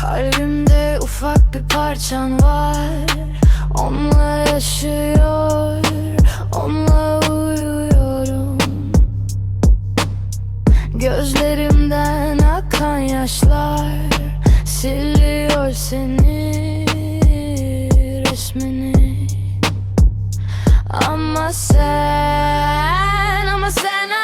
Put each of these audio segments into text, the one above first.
Kalbimde ufak bir parçan var. Onunla yaşıyor Onunla uyuyorum. Gözlerimden akan yaşlar Siliyor seni resmini. Ama sen Ama sen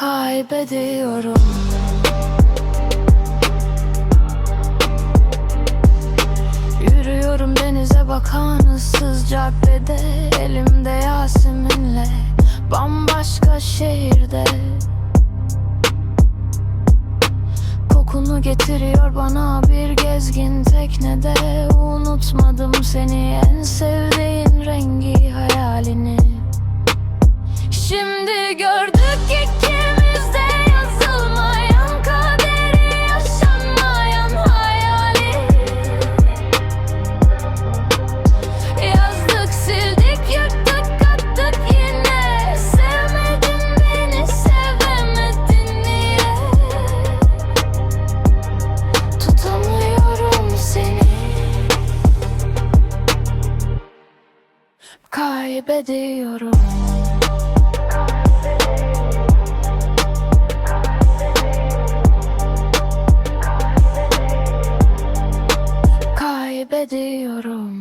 Kaybediyorum. Yürüyorum denize bakan ıssız caddede Elimde Yasemin'le bambaşka şehirde. Kokunu getiriyor bana bir gezgin teknede. Unutmadım seni en sevdiğin rengi hayalini. Şimdi gördük Kaybediyorum. Kaybediyorum